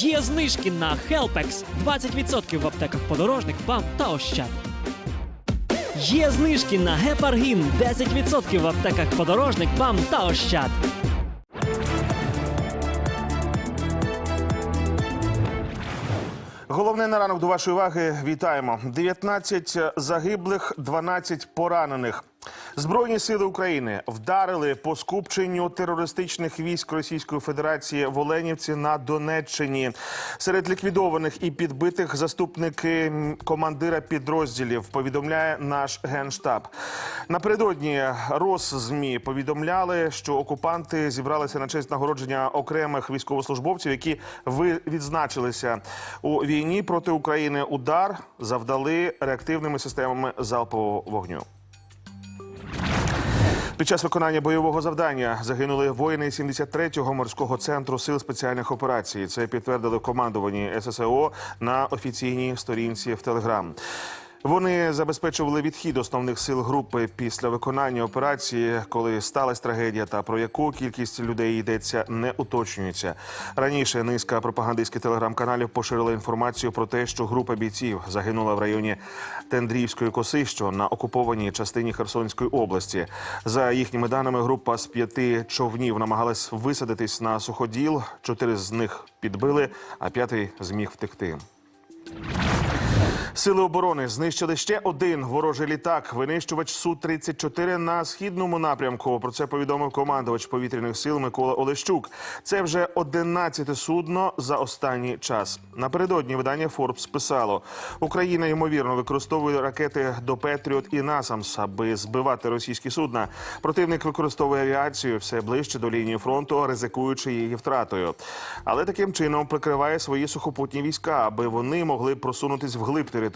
Є знижки на Helpex 20% в аптеках подорожник, БАМ та Ощад. Є знижки на Гепаргін 10% в аптеках подорожник, БАМ та Ощад. Головне на ранок до вашої уваги. Вітаємо. 19 загиблих, 12 поранених. Збройні сили України вдарили по скупченню терористичних військ Російської Федерації в Оленівці на Донеччині. Серед ліквідованих і підбитих заступники командира підрозділів повідомляє наш генштаб. Напередодні Росзмі повідомляли, що окупанти зібралися на честь нагородження окремих військовослужбовців, які відзначилися у війні проти України. Удар завдали реактивними системами залпового вогню. Під час виконання бойового завдання загинули воїни 73-го морського центру сил спеціальних операцій. Це підтвердили в командуванні ССО на офіційній сторінці в Телеграм. Вони забезпечували відхід основних сил групи після виконання операції, коли сталася трагедія, та про яку кількість людей йдеться, не уточнюється. Раніше низка пропагандистських телеграм-каналів поширила інформацію про те, що група бійців загинула в районі Тендрівської коси, що на окупованій частині Херсонської області. За їхніми даними, група з п'яти човнів намагалась висадитись на суходіл. Чотири з них підбили, а п'ятий зміг втекти. Сили оборони знищили ще один ворожий літак, винищувач су 34 на східному напрямку. Про це повідомив командувач повітряних сил Микола Олещук. Це вже 11 судно за останній час. Напередодні видання Форбс писало: Україна ймовірно використовує ракети до Петріот і Насамс, аби збивати російські судна. Противник використовує авіацію все ближче до лінії фронту, ризикуючи її втратою. Але таким чином прикриває свої сухопутні війська, аби вони могли просунутись вглиб території.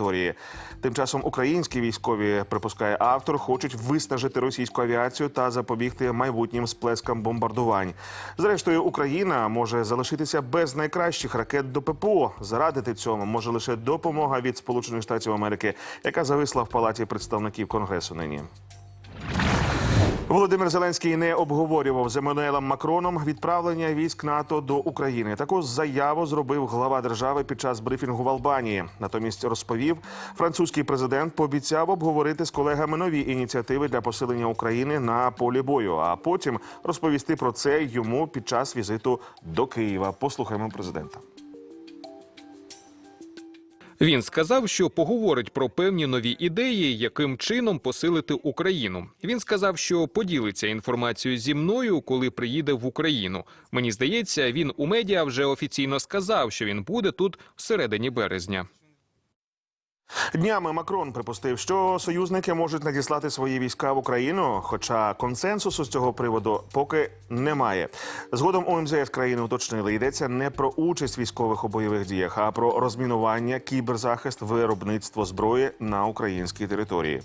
Тим часом українські військові, припускає автор, хочуть виснажити російську авіацію та запобігти майбутнім сплескам бомбардувань. Зрештою, Україна може залишитися без найкращих ракет до ППО. Зарадити цьому може лише допомога від Сполучених Штатів Америки, яка зависла в палаті представників Конгресу нині. Володимир Зеленський не обговорював з Еммануелем Макроном відправлення військ НАТО до України. Таку заяву зробив глава держави під час брифінгу в Албанії. Натомість розповів, французький президент пообіцяв обговорити з колегами нові ініціативи для посилення України на полі бою. А потім розповісти про це йому під час візиту до Києва. Послухаємо президента. Він сказав, що поговорить про певні нові ідеї, яким чином посилити Україну. Він сказав, що поділиться інформацією зі мною, коли приїде в Україну. Мені здається, він у медіа вже офіційно сказав, що він буде тут всередині березня. Днями Макрон припустив, що союзники можуть надіслати свої війська в Україну, хоча консенсусу з цього приводу поки немає. Згодом у МЗС країни уточнили, йдеться не про участь військових у бойових діях, а про розмінування, кіберзахист, виробництво зброї на українській території.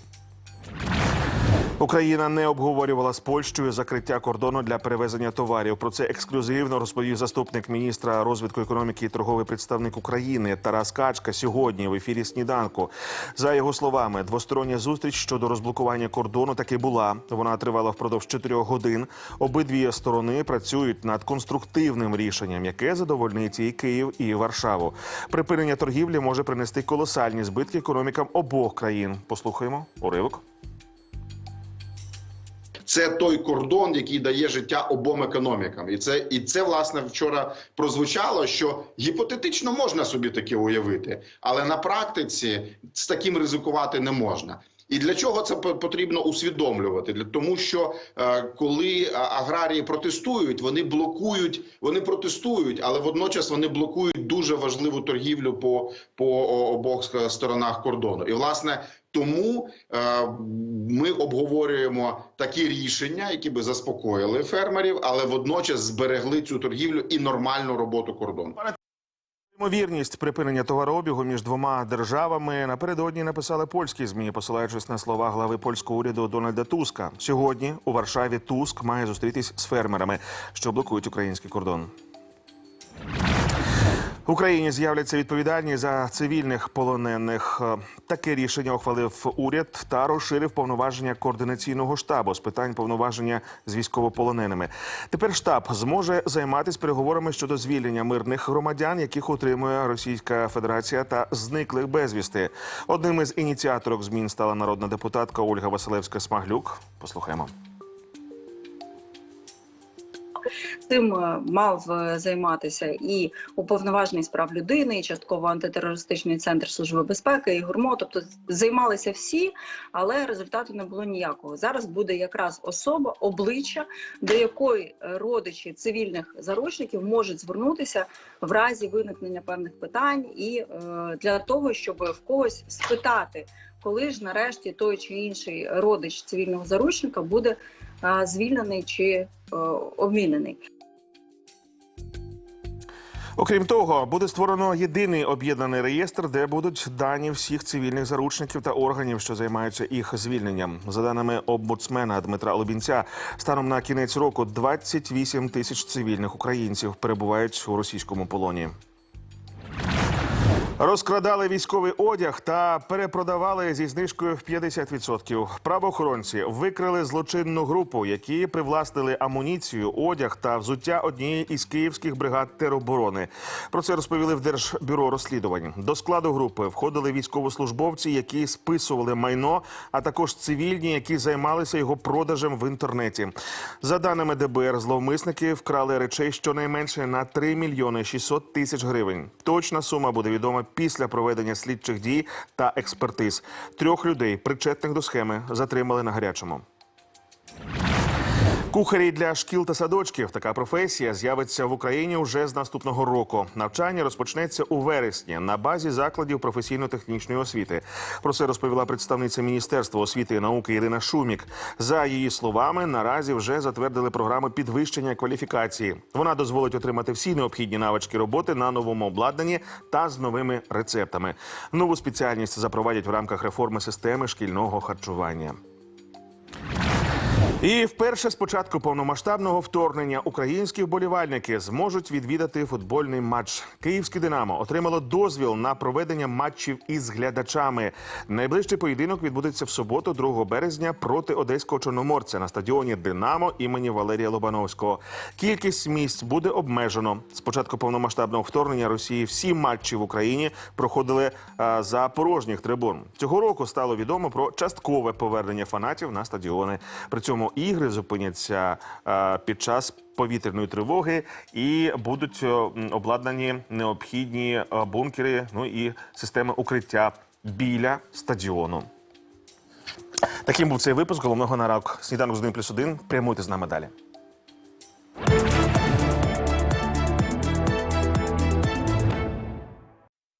Україна не обговорювала з Польщею закриття кордону для перевезення товарів. Про це ексклюзивно розповів заступник міністра розвитку економіки і торговий представник України Тарас Качка сьогодні в ефірі сніданку. За його словами, двостороння зустріч щодо розблокування кордону таки була. Вона тривала впродовж чотирьох годин. Обидві сторони працюють над конструктивним рішенням, яке задовольнить і Київ, і Варшаву. Припинення торгівлі може принести колосальні збитки економікам обох країн. Послухаємо уривок. Це той кордон, який дає життя обом економікам, і це і це власне вчора прозвучало, що гіпотетично можна собі таке уявити, але на практиці з таким ризикувати не можна. І для чого це по- потрібно усвідомлювати? Для тому, що е, коли аграрії протестують, вони блокують, вони протестують, але водночас вони блокують дуже важливу торгівлю по, по обох е, сторонах кордону. І власне тому е, ми обговорюємо такі рішення, які би заспокоїли фермерів, але водночас зберегли цю торгівлю і нормальну роботу кордону. Ймовірність припинення товарообігу між двома державами напередодні написали польські змі, посилаючись на слова глави польського уряду Дональда Туска. Сьогодні у Варшаві Туск має зустрітись з фермерами, що блокують український кордон. В Україні з'являться відповідальні за цивільних полонених. Е, Таке рішення ухвалив уряд та розширив повноваження координаційного штабу з питань повноваження з військовополоненими. Тепер штаб зможе займатися переговорами щодо звільнення мирних громадян, яких утримує Російська Федерація та зниклих безвісти. Одним із ініціаторок змін стала народна депутатка Ольга Василевська Смаглюк. Послухаємо. Цим е, мав е, займатися і уповноважений з прав людини, і частково антитерористичний центр служби безпеки, і гурмо. Тобто займалися всі, але результату не було ніякого. Зараз буде якраз особа, обличчя, до якої родичі цивільних заручників можуть звернутися в разі виникнення певних питань, і е, для того, щоб в когось спитати, коли ж нарешті той чи інший родич цивільного заручника буде звільнений чи е, обмінений. Окрім того, буде створено єдиний об'єднаний реєстр, де будуть дані всіх цивільних заручників та органів, що займаються їх звільненням. За даними омбудсмена Дмитра Лобінця, станом на кінець року 28 тисяч цивільних українців перебувають у російському полоні. Розкрадали військовий одяг та перепродавали зі знижкою в 50%. Правоохоронці викрили злочинну групу, які привласнили амуніцію, одяг та взуття однієї із київських бригад тероборони. Про це розповіли в Держбюро розслідувань. До складу групи входили військовослужбовці, які списували майно, а також цивільні, які займалися його продажем в інтернеті. За даними ДБР, зловмисники вкрали речей щонайменше на 3 мільйони 600 тисяч гривень. Точна сума буде відома після проведення слідчих дій та експертиз. Трьох людей, причетних до схеми, затримали на гарячому. Кухарі для шкіл та садочків. Така професія з'явиться в Україні вже з наступного року. Навчання розпочнеться у вересні на базі закладів професійно-технічної освіти. Про це розповіла представниця Міністерства освіти і науки Ірина Шумік. За її словами, наразі вже затвердили програму підвищення кваліфікації. Вона дозволить отримати всі необхідні навички роботи на новому обладнанні та з новими рецептами. Нову спеціальність запровадять в рамках реформи системи шкільного харчування. І вперше з початку повномасштабного вторгнення українські вболівальники зможуть відвідати футбольний матч. Київське Динамо отримало дозвіл на проведення матчів із глядачами. Найближчий поєдинок відбудеться в суботу, 2 березня, проти одеського чорноморця на стадіоні Динамо імені Валерія Лобановського. Кількість місць буде обмежено. З початку повномасштабного вторгнення Росії всі матчі в Україні проходили а, за порожніх трибун. Цього року стало відомо про часткове повернення фанатів на стадіони. При цьому ігри зупиняться під час повітряної тривоги і будуть обладнані необхідні бункери, ну і системи укриття біля стадіону. Таким був цей випуск головного на рак. Сніданок з 1 плюс 1. Прямуйте з нами далі.